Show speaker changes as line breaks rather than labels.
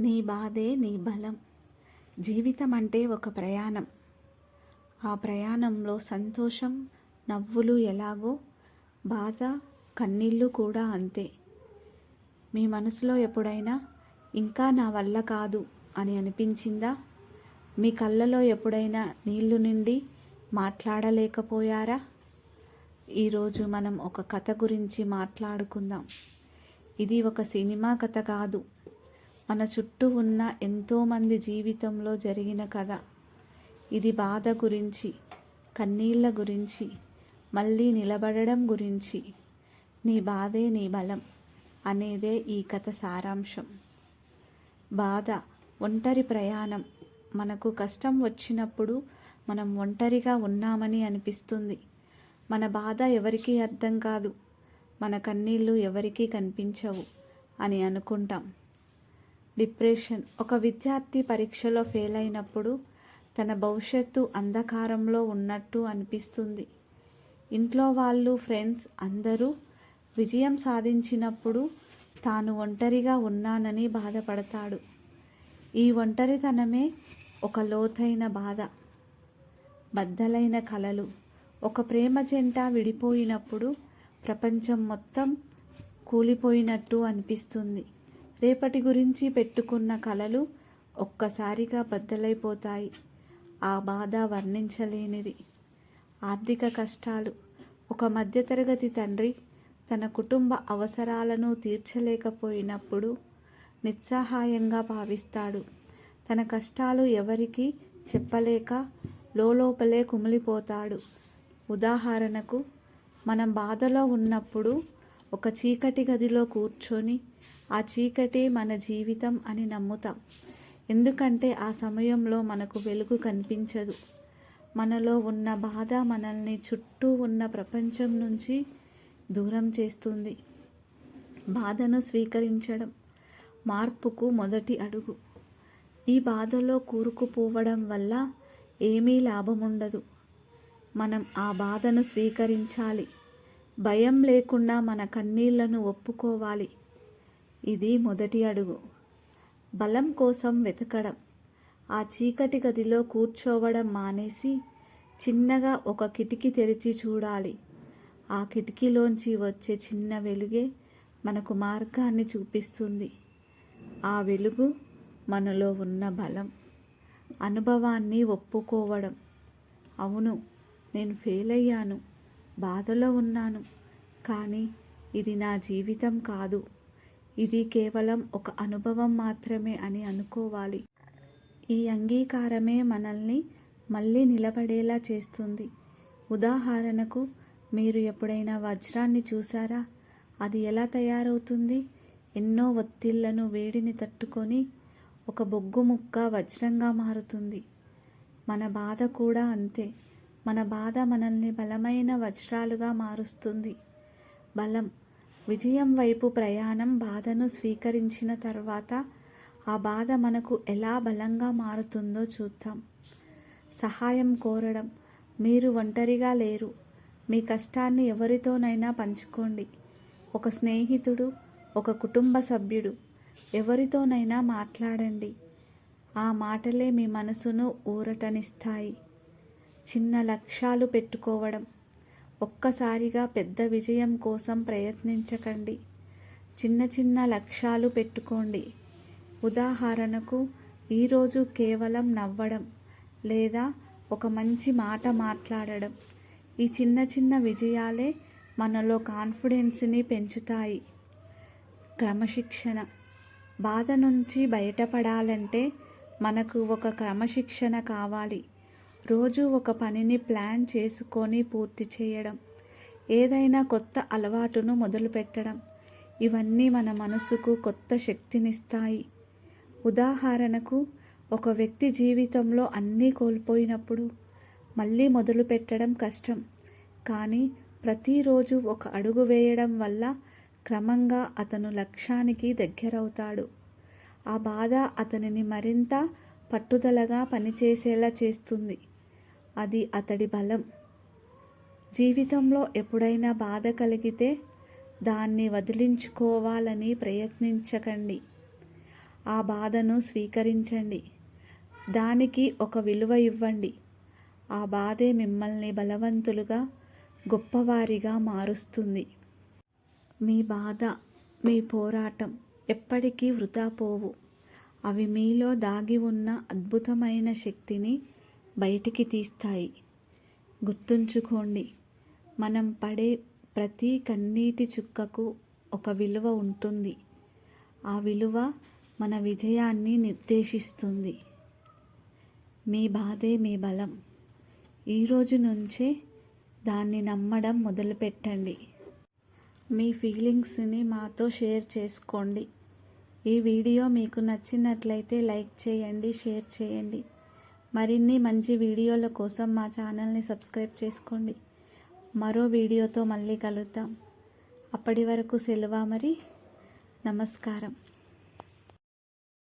నీ బాధే నీ బలం. జీవితం అంటే ఒక ప్రయాణం. ఆ ప్రయాణంలో సంతోషం నవ్వులు ఎలాగో బాధ కన్నీళ్ళు కూడా అంతే. మీ మనసులో ఎప్పుడైనా ఇంకా నా వల్ల కాదు అని అనిపించిందా? మీ కళ్ళలో ఎప్పుడైనా నీళ్ళు నిండి మాట్లాడలేకపోయారా? ఈరోజు మనం ఒక కథ గురించి మాట్లాడుకుందాం. ఇది ఒక సినిమా కథ కాదు. మన చుట్టూ ఉన్న ఎంతోమంది జీవితంలో జరిగిన కథ. ఇది బాధ గురించి కన్నీళ్ళ గురించి మళ్ళీ నిలబడడం గురించి. నీ బాధే నీ బలం అనేదే ఈ కథ సారాంశం. బాధ ఒంటరి ప్రయాణం మనకు కష్టం వచ్చినప్పుడు మనం ఒంటరిగా ఉన్నామని అనిపిస్తుంది. మన బాధ ఎవరికీ అర్థం కాదు మన కన్నీళ్ళు ఎవరికీ కనిపించవు అని అనుకుంటాం. డిప్రెషన్. ఒక విద్యార్థి పరీక్షలో ఫెయిల్ అయినప్పుడు తన భవిష్యత్తు అంధకారంలో ఉన్నట్టు అనిపిస్తుంది. ఇంట్లో వాళ్ళు ఫ్రెండ్స్ అందరూ విజయం సాధించినప్పుడు తాను ఒంటరిగా ఉన్నానని బాధపడతాడు. ఈ ఒంటరితనమే ఒక లోతైన బాధ బద్దలైన కలలు. ఒక ప్రేమ జంట విడిపోయినప్పుడు ప్రపంచం మొత్తం కూలిపోయినట్టు అనిపిస్తుంది. రేపటి గురించి పెట్టుకున్న కలలు ఒక్కసారిగా బద్దలైపోతాయి. ఆ బాధ వర్ణించలేనిది. ఆర్థిక కష్టాలు. ఒక మధ్యతరగతి తండ్రి తన కుటుంబ అవసరాలను తీర్చలేకపోయినప్పుడు నిస్సహాయంగా భావిస్తాడు. తన కష్టాలు ఎవరికి చెప్పలేక లోపలే కుమిలిపోతాడు. ఉదాహరణకు మనం బాధలో ఉన్నప్పుడు ఒక చీకటి గదిలో కూర్చొని ఆ చీకటి మన జీవితం అని నమ్ముతాం. ఎందుకంటే ఆ సమయంలో మనకు వెలుగు కనిపించదు. మనలో ఉన్న బాధ మనల్ని చుట్టూ ఉన్న ప్రపంచం నుంచి దూరం చేస్తుంది. బాధను స్వీకరించడం మార్పుకు మొదటి అడుగు. ఈ బాధలో కూరుకుపోవడం వల్ల ఏమీ లాభం ఉండదు మనం ఆ బాధను స్వీకరించాలి. భయం లేకుండా మన కన్నీళ్ళను ఒప్పుకోవాలి. ఇది మొదటి అడుగు. బలం కోసం వెతకడం. ఆ చీకటి గదిలో కూర్చోవడం మానేసి చిన్నగా ఒక కిటికీ తెరిచి చూడాలి. ఆ కిటికీలోంచి వచ్చే చిన్న వెలుగే మనకు మార్గాన్ని చూపిస్తుంది. ఆ వెలుగు మనలో ఉన్న బలం అనుభవాన్ని ఒప్పుకోవడం. అవును నేను ఫెయిల్ అయ్యాను బాధలో ఉన్నాను. కానీ ఇది నా జీవితం కాదు. ఇది కేవలం ఒక అనుభవం మాత్రమే అని అనుకోవాలి. ఈ అంగీకారమే మనల్ని మళ్ళీ నిలబడేలా చేస్తుంది. ఉదాహరణకు మీరు ఎప్పుడైనా వజ్రాన్ని చూసారా? అది ఎలా తయారవుతుంది? ఎన్నో ఒత్తిళ్ళను వేడిని తట్టుకొని ఒక బొగ్గు ముక్క వజ్రంగా మారుతుంది. మన బాధ కూడా అంతే. మన బాధ మనల్ని బలమైన వజ్రాలుగా మారుస్తుంది. బలం. విజయం వైపు ప్రయాణం బాధను స్వీకరించిన తర్వాత ఆ బాధ మనకు ఎలా బలంగా మారుతుందో చూద్దాం. సహాయం కోరడం. మీరు ఒంటరిగా లేరు. మీ కష్టాన్ని ఎవరితోనైనా పంచుకోండి. ఒక స్నేహితుడు ఒక కుటుంబ సభ్యుడు ఎవరితోనైనా మాట్లాడండి. ఆ మాటలే మీ మనసును ఊరటనిస్తాయి. చిన్న లక్ష్యాలు పెట్టుకోవడం. ఒక్కసారిగా పెద్ద విజయం కోసం ప్రయత్నించకండి. చిన్న చిన్న లక్ష్యాలు పెట్టుకోండి. ఉదాహరణకు ఈరోజు కేవలం నవ్వడం లేదా ఒక మంచి మాట మాట్లాడడం. ఈ చిన్న చిన్న విజయాలే మనలో కాన్ఫిడెన్స్ని పెంచుతాయి. క్రమశిక్షణ. బాధ నుంచి బయటపడాలంటే మనకు ఒక క్రమశిక్షణ కావాలి. రోజు ఒక పనిని ప్లాన్ చేసుకొని పూర్తి చేయడం ఏదైనా కొత్త అలవాటును మొదలుపెట్టడం ఇవన్నీ మన మనసుకు కొత్త శక్తినిస్తాయి. ఉదాహరణకు ఒక వ్యక్తి జీవితంలో అన్నీ కోల్పోయినప్పుడు మళ్ళీ మొదలు పెట్టడం కష్టం కానీ ప్రతిరోజు ఒక అడుగు వేయడం వల్ల క్రమంగా అతను లక్ష్యానికి దగ్గరవుతాడు. ఆ బాధ అతనిని మరింత పట్టుదలగా పనిచేసేలా చేస్తుంది. అది అతడి బలం. జీవితంలో ఎప్పుడైనా బాధ కలిగితే దాన్ని వదిలించుకోవాలని ప్రయత్నించకండి. ఆ బాధను స్వీకరించండి. దానికి ఒక విలువ ఇవ్వండి. ఆ బాధే మిమ్మల్ని బలవంతులుగా గొప్పవారిగా మారుస్తుంది. మీ బాధ మీ పోరాటం ఎప్పటికీ వృధా పోవు. అవి మీలో దాగి ఉన్న అద్భుతమైన శక్తిని బయటికి తీస్తాయి. గుర్తుంచుకోండి మనం పడే ప్రతి కన్నీటి చుక్కకు ఒక విలువ ఉంటుంది. ఆ విలువ మన విజయాన్ని నిర్దేశిస్తుంది. మీ బాధే మీ బలం. ఈరోజు నుంచే దాన్ని నమ్మడం మొదలుపెట్టండి. మీ ఫీలింగ్స్ని మాతో షేర్ చేసుకోండి. ఈ వీడియో మీకు నచ్చినట్లయితే లైక్ చేయండి షేర్ చేయండి. మరిన్ని మంచి వీడియోల కోసం మా ఛానల్ని సబ్స్క్రైబ్ చేసుకోండి. మరో వీడియోతో మళ్ళీ కలుద్దాం. అప్పటి వరకు సెలవు మరి నమస్కారం.